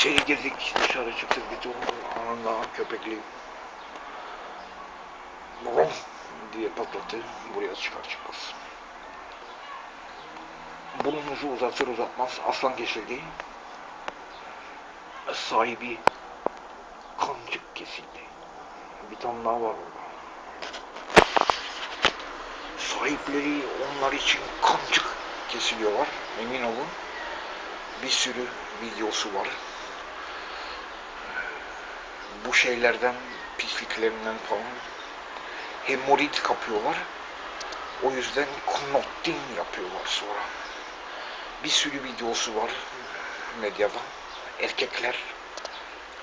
İçeri girdik, dışarı çıktık. Bir ton anında köpekli Brom diye patlattı. Buraya çıkar çıkmaz. Burnumuzu uzatır uzatmaz aslan kesildi. Sahibi kancık kesildi. Bir tane daha var orada. Sahipleri onlar için kancık kesiliyorlar. Emin olun. Bir sürü videosu var. Bu şeylerden, pisliklerinden falan hemoroid kapıyorlar. O yüzden knotting yapıyorlar sonra. Bir sürü videosu var medyada. Erkekler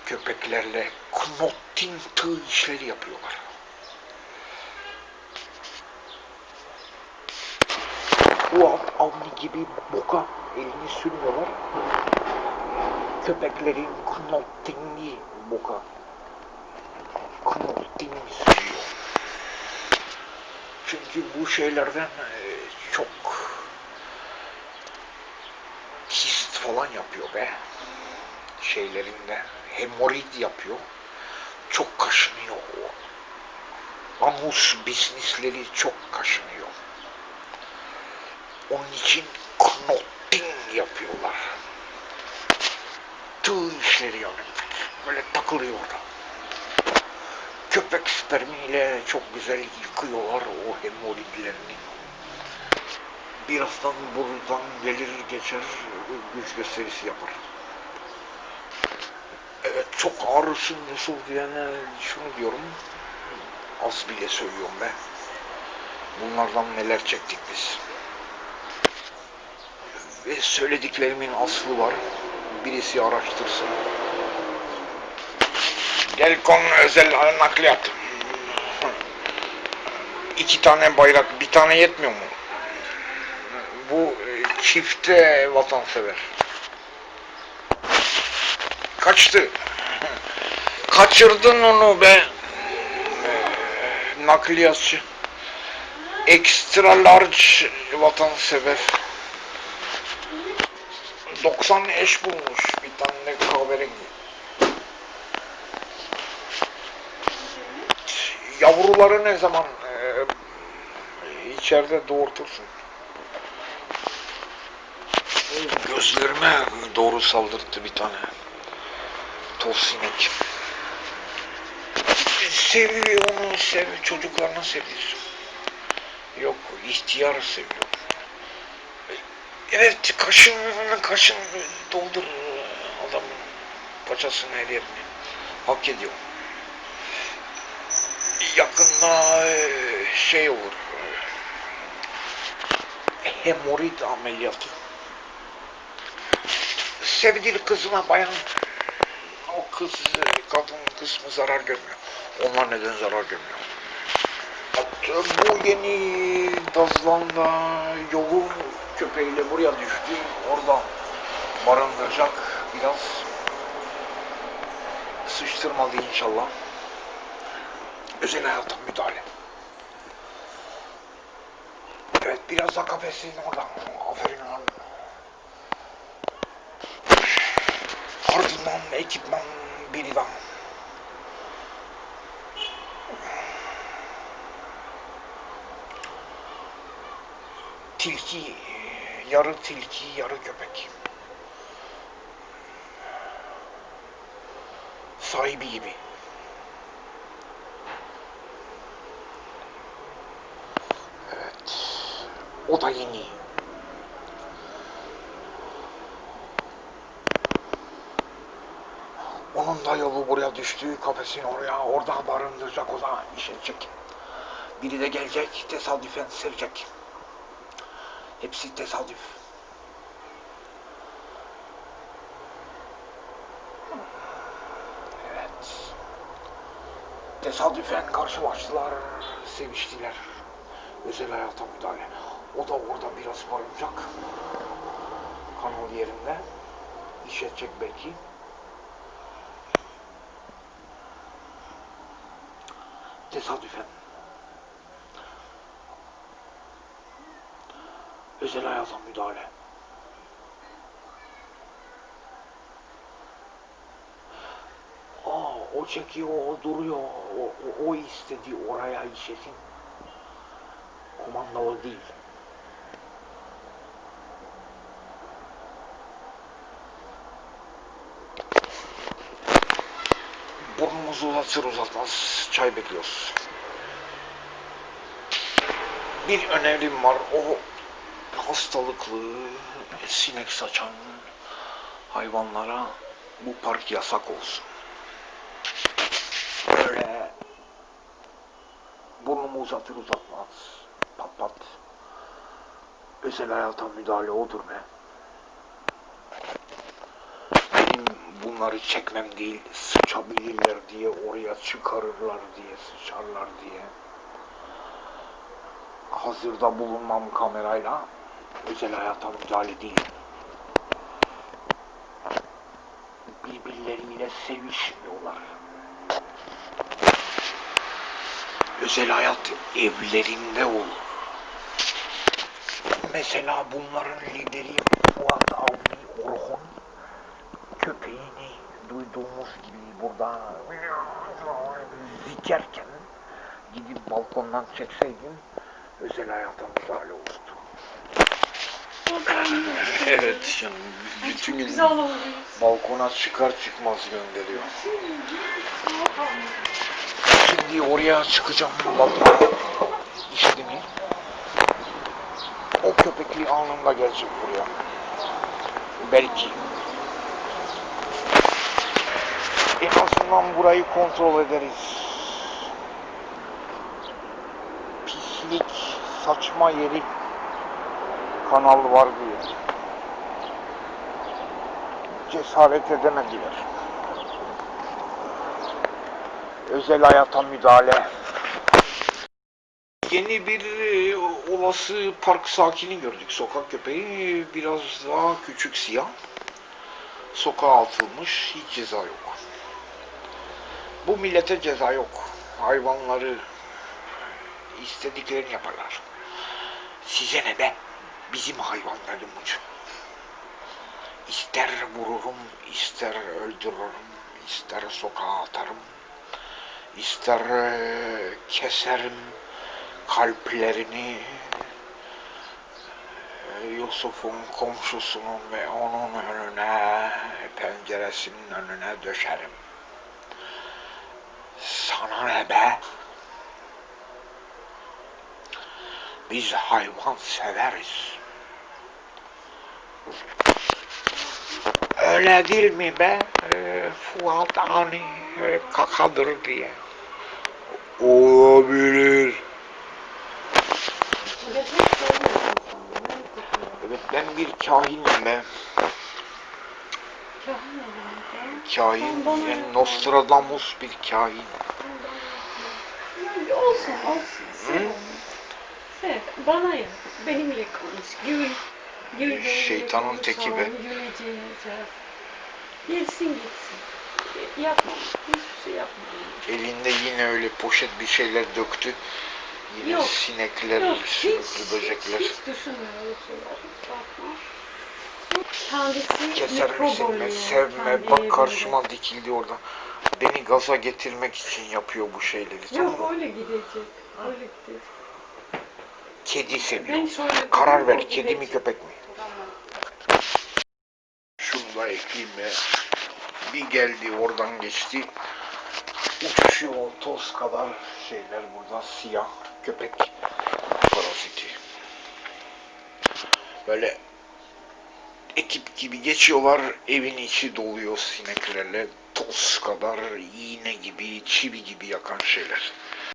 köpeklerle knotting tığ işleri yapıyorlar. Bu av, avni gibi boka elini sürmüyorlar. Köpeklerin knottingi boka. Knottingi sürüyor. Çünkü bu şeylerden e, çok kist falan yapıyor be. Şeylerinde hemoroid yapıyor. Çok kaşınıyor o. Anus bisnisleri çok kaşınıyor. Onun için knotting yapıyorlar. Tığ işleri yani. Böyle takılıyor orada. Spermiyle çok güzel yıkıyorlar o hemoroidlerini. Birazdan buradan gelir geçer güç gösterisi yapar. Evet çok ağrısın nasıl diyene şunu diyorum. Az bile söylüyorum be. Bunlardan neler çektik biz. Ve söylediklerimin aslı var. Birisi araştırsın. Gel konu özel nakliyat. İki tane bayrak, bir tane yetmiyor mu? Bu e, çifte vatansever. Kaçtı. Kaçırdın onu be. E, Nakliyatçı. Extra large vatansever. 90 eş bulmuş bir tane kahverengi. Yavruları ne zaman içeride doğurtursun? Gözlerime doğru saldırdı bir tane. Toz sinek. Seviyor onu, seviyor. Çocuklarına seviyor. Yok, ihtiyar seviyor. Evet, kaşın, kaşın doldur adamın paçasını her yerini. Hak ediyor. Yakında e, şey olur. Hemoroid ameliyatı. Sevgili kızına bayan o kız kadın kısmı zarar görmüyor. Onlar neden zarar görmüyor? Bu yeni Dazlanda yolu köpeğiyle buraya düştü. Orada barındıracak biraz sıçtırmalı inşallah. Özel hayata müdahale. Evet biraz da kafesin oradan. Aferin lan. Ardından ekipman biri daha. Tilki, yarı tilki, yarı köpek. Sahibi gibi. O da yeni. Onun da yolu buraya düştü, kafesin oraya, orada barındıracak, o da işecek. Biri de gelecek, tesadüfen sevecek. Hepsi tesadüf. Evet. Tesadüfen karşılaştılar, seviştiler. Özel hayata müdahale. O da orada biraz barınacak. Kanal yerinde. İş edecek belki. Tesadüfen. Özel hayata müdahale. çekiyor, o duruyor. O, o, o istediği oraya işesin. Kumandalı değil. Burnumuzu uzatır uzatmaz çay bekliyoruz. Bir önerim var. O hastalıklı sinek saçan hayvanlara bu park yasak olsun. Böyle burnumu uzatır uzatmaz pat pat özel hayata müdahale odur be. Bunları çekmem değil sıçabilirler diye oraya çıkarırlar diye sıçarlar diye. Hazırda bulunmam kamerayla özel hayata müdahale değil. Birbirleriyle sevişmiyorlar. Özel hayat evlerinde olur. Mesela bunların lideri Fuat Avni Orhun köpeğini duyduğumuz gibi burada zikerken gidip balkondan çekseydim özel hayata müdahale olurdu. evet canım. Bütün gün balkona çıkar çıkmaz gönderiyor. Şimdi oraya çıkacağım balkona. İşte mi? O köpekli anında gelecek buraya. Belki. Azından burayı kontrol ederiz. Pislik, saçma yeri kanal var diye. Cesaret edemediler. Özel hayata müdahale. Yeni bir e, olası park sakini gördük. Sokak köpeği biraz daha küçük siyah. Sokağa atılmış. Hiç ceza yok. Bu millete ceza yok. Hayvanları istediklerini yaparlar. Size ne be? Bizim hayvanlarımız. İster vururum, ister öldürürüm, ister sokağa atarım, ister eee, keserim kalplerini Yusuf'un komşusunun ve onun önüne, penceresinin önüne döşerim. Sana ne be? Biz hayvan severiz. Öyle değil mi be? Ee, Fuat Ani e, kakadır diye. Olabilir. Evet ben bir kahinim be. Kahin yani. Nostradamus bir kahin. Olsun olsun. Sev Hı? Sev. Bana yap. Benimle konuş. Gül. Gül Şeytanın teki be. Güleceğini. Gelsin gitsin. Yapma. Hiçbir şey yapma. Elinde yine öyle poşet bir şeyler döktü. Yine Yok. sinekler, Yok hiç, sümüklü böcekler. hiç, hiç. Hiç bakma. Kendisi Keser misin Sevme. Bak karşıma dikildi orada. Beni gaza getirmek için yapıyor bu şeyleri. Tamam Yok mı? öyle gidecek. Öyle gidecek. Kedi seviyor. Karar ver. Kedi mi köpek mi? Tamam. Şunu da ekleyeyim be. Bir geldi oradan geçti. Uçuşuyor o toz kadar şeyler burada siyah köpek paraziti. Böyle ekip gibi geçiyorlar evin içi doluyor sineklerle toz kadar iğne gibi çivi gibi yakan şeyler.